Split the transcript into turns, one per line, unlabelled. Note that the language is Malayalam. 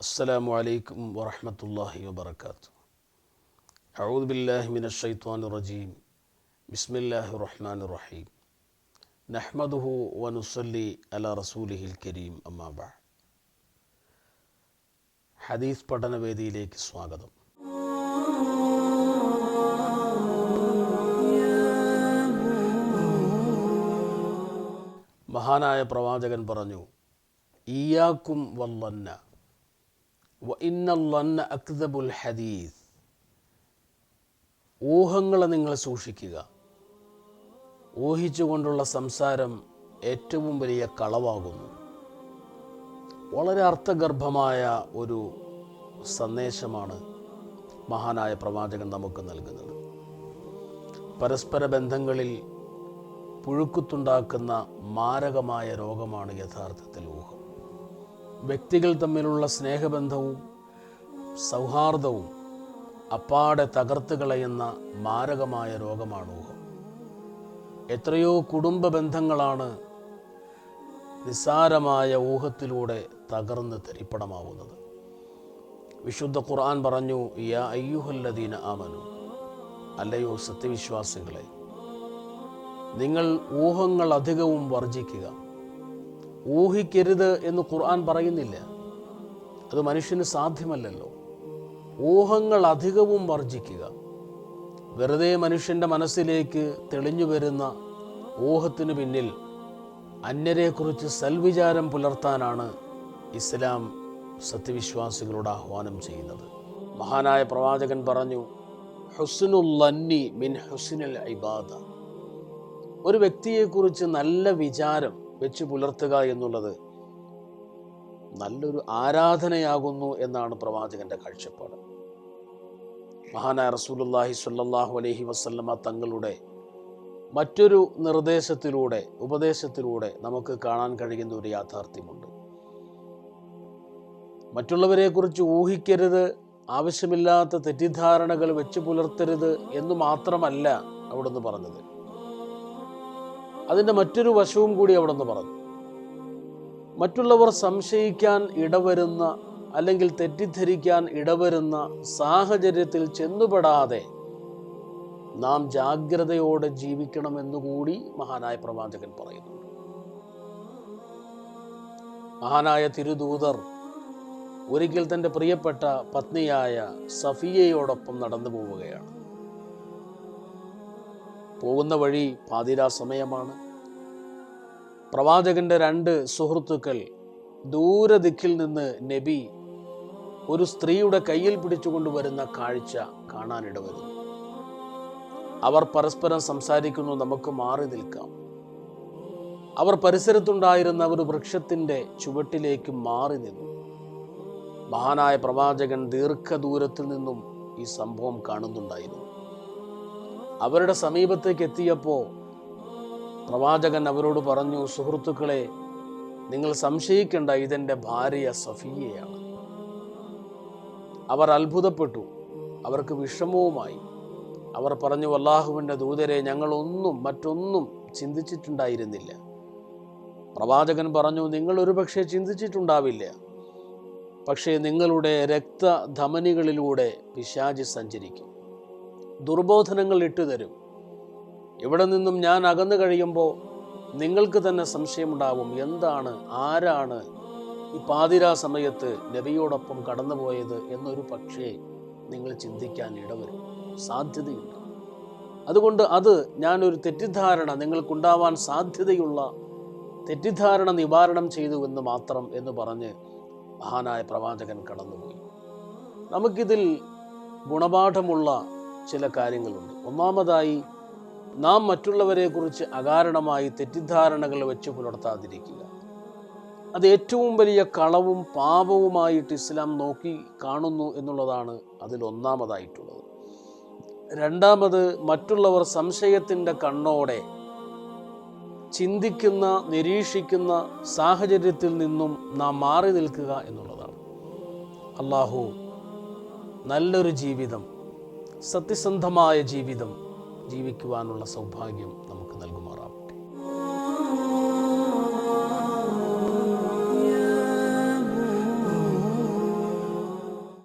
السلام عليكم ورحمة الله وبركاته أعوذ بالله من الشيطان الرجيم بسم الله الرحمن الرحيم نحمده ونصلي على رسوله الكريم أما بعد ഹദീസ് പഠനവേദിയിലേക്ക് സ്വാഗതം മഹാനായ പ്രവാചകൻ പറഞ്ഞു ഇയാക്കും വല്ലന്ന വ ഹദീസ്. ഊഹങ്ങളെ നിങ്ങൾ സൂക്ഷിക്കുക. ഊഹിച്ചുകൊണ്ടുള്ള സംസാരം ഏറ്റവും വലിയ കളവാകുന്നു. വളരെ അർത്ഥഗർഭമായ ഒരു സന്ദേശമാണ് മഹാനായ പ്രവാചകൻ നമുക്ക് നൽകുന്നത്. പരസ്പര ബന്ധങ്ങളിൽ പുഴുക്കുത്തുണ്ടാക്കുന്ന മാരകമായ രോഗമാണ് യഥാർത്ഥത്തിൽ ഊഹം. വ്യക്തികൾ തമ്മിലുള്ള സ്നേഹബന്ധവും സൗഹാർദ്ദവും അപ്പാടെ തകർത്ത് കളയുന്ന മാരകമായ രോഗമാണ് ഊഹം. എത്രയോ കുടുംബ ബന്ധങ്ങളാണ് നിസ്സാരമായ ഊഹത്തിലൂടെ തകർന്ന് തരിപ്പണമാവുന്നത്. വിശുദ്ധ ഖുർആൻ പറഞ്ഞു യാ അയ്യുഹല്ലദീന ആമനു. അല്ലയോ സത്യവിശ്വാസികളെ നിങ്ങൾ ഊഹങ്ങൾ അധികവും വർജിക്കുക ഊഹിക്കരുത് എന്ന് ഖുർആൻ പറയുന്നില്ല. അത് മനുഷ്യന് സാധ്യമല്ലല്ലോ. ഊഹങ്ങൾ അധികവും വർജിക്കുക വെറുതെ മനുഷ്യന്റെ മനസ്സിലേക്ക് തെളിഞ്ഞു വരുന്ന ഊഹത്തിനു പിന്നിൽ അന്യരെക്കുറിച്ച് സൽവിചാരം പുലർത്താനാണ് ഇസ്ലാം സത്യവിശ്വാസികളോട് ആഹ്വാനം ചെയ്യുന്നത്. മഹാനായ പ്രവാചകൻ പറഞ്ഞു ഹുസ്നുല്ലന്നി മിൻ ഹുസ്നുൽ ഇബാദ. ഒരു വ്യക്തിയെക്കുറിച്ച് നല്ല വിചാരം വെച്ച് പുലർത്തുക എന്നുള്ളത് നല്ലൊരു ആരാധനയാകുന്നു എന്നാണ് പ്രവാചകന്റെ കാഴ്ചപ്പാട്. മഹാനായ റസൂലുല്ലാഹി സ്വല്ലല്ലാഹു അലൈഹി വസല്ലമ തങ്ങളുടെ മറ്റൊരു നിർദ്ദേശത്തിലൂടെ ഉപദേശത്തിലൂടെ നമുക്ക് കാണാൻ കഴിയുന്ന ഒരു യാഥാർത്ഥ്യമുണ്ട്. മറ്റുള്ളവരെക്കുറിച്ച് ഊഹിക്കരുത് ആവശ്യമില്ലാത്ത തെറ്റിദ്ധാരണകൾ വെച്ച് പുലർത്തരുത് എന്ന് മാത്രമല്ല അവിടുന്ന് പറഞ്ഞത്. അതിന്റെ മറ്റൊരു വശവും കൂടി അവിടുന്ന് പറഞ്ഞു. മറ്റുള്ളവർ സംശയിക്കാൻ ഇടവരുന്ന അല്ലെങ്കിൽ തെറ്റിദ്ധരിക്കാൻ ഇടവരുന്ന സാഹചര്യത്തിൽ ചെന്നുപെടാതെ നാം ജാഗ്രതയോടെ ജീവിക്കണമെന്നുകൂടി മഹാനായ പ്രവാചകൻ പറയുന്നു. മഹാനായ തിരുദൂതർ ഒരിക്കൽ തന്റെ പ്രിയപ്പെട്ട പത്നിയായ സഫിയയോടൊപ്പം നടന്നു പോവുകയാണ്. പോകുന്ന വഴി പാതിരാ സമയമാണ്. പ്രവാചകന്റെ രണ്ട് സുഹൃത്തുക്കൾ ദൂരദിക്കിൽ നിന്ന് നബി ഒരു സ്ത്രീയുടെ കയ്യിൽ പിടിച്ചുകൊണ്ടുവരുന്ന കാഴ്ച കാണാനിടവരുന്നു. അവർ പരസ്പരം സംസാരിക്കുന്നു നമുക്ക് മാറി നിൽക്കാം. അവർ പരിസരത്തുണ്ടായിരുന്ന ഒരു വൃക്ഷത്തിന്റെ ചുവട്ടിലേക്ക് മാറി നിന്നു. മഹാനായ പ്രവാചകൻ ദീർഘദൂരത്തിൽ നിന്നും ഈ സംഭവം കാണുന്നുണ്ടായിരുന്നു. അവരുടെ സമീപത്തേക്ക് എത്തിയപ്പോൾ പ്രവാചകൻ അവരോട് പറഞ്ഞു സുഹൃത്തുക്കളെ നിങ്ങൾ സംശയിക്കേണ്ട ഇതെന്റെ ഭാര്യ സഫിയയാണ്. അവർ അത്ഭുതപ്പെട്ടു അവർക്ക് വിഷമവുമായി. അവർ പറഞ്ഞു അള്ളാഹുവിന്റെ ദൂതരെ ഞങ്ങളൊന്നും മറ്റൊന്നും ചിന്തിച്ചിട്ടുണ്ടായിരുന്നില്ല. പ്രവാചകൻ പറഞ്ഞു നിങ്ങൾ ഒരുപക്ഷെ ചിന്തിച്ചിട്ടുണ്ടാവില്ല. പക്ഷേ നിങ്ങളുടെ രക്തധമനികളിലൂടെ പിശാചി സഞ്ചരിക്കും. ദുർബോധനങ്ങൾ ഇട്ടുതരും ഇവിടെ നിന്നും ഞാൻ അകന്നു കഴിയുമ്പോൾ നിങ്ങൾക്ക് തന്നെ സംശയമുണ്ടാവും എന്താണ് ആരാണ് ഈ പാതിരാ സമയത്ത് നബിയോടൊപ്പം കടന്നുപോയത് എന്നൊരു പക്ഷേ നിങ്ങൾ ചിന്തിക്കാൻ ഇടവരും. സാധ്യതയുണ്ട്. അതുകൊണ്ട് അത് ഞാനൊരു തെറ്റിദ്ധാരണ നിങ്ങൾക്കുണ്ടാവാൻ സാധ്യതയുള്ള തെറ്റിദ്ധാരണ നിവാരണം ചെയ്തു എന്ന് മാത്രം എന്ന് പറഞ്ഞ് മഹാനായ പ്രവാചകൻ കടന്നുപോയി. നമുക്കിതിൽ ഗുണപാഠമുള്ള ചില കാര്യങ്ങളുണ്ട്. ഒന്നാമതായി നാം മറ്റുള്ളവരെക്കുറിച്ച് അകാരണമായി തെറ്റിദ്ധാരണകൾ വെച്ച് പുലർത്താതിരിക്കുക. അത് ഏറ്റവും വലിയ കളവും പാപവുമായിട്ട് ഇസ്ലാം നോക്കി കാണുന്നു എന്നുള്ളതാണ് അതിൽ ഒന്നാമതായിട്ടുള്ളത്. രണ്ടാമത് മറ്റുള്ളവർ സംശയത്തിന്റെ കണ്ണോടെ ചിന്തിക്കുന്ന നിരീക്ഷിക്കുന്ന സാഹചര്യത്തിൽ നിന്നും നാം മാറി നിൽക്കുക എന്നുള്ളതാണ്. അള്ളാഹു നല്ലൊരു ജീവിതം സത്യസന്ധമായ ജീവിതം ജീവിക്കുവാനുള്ള സൗഭാഗ്യം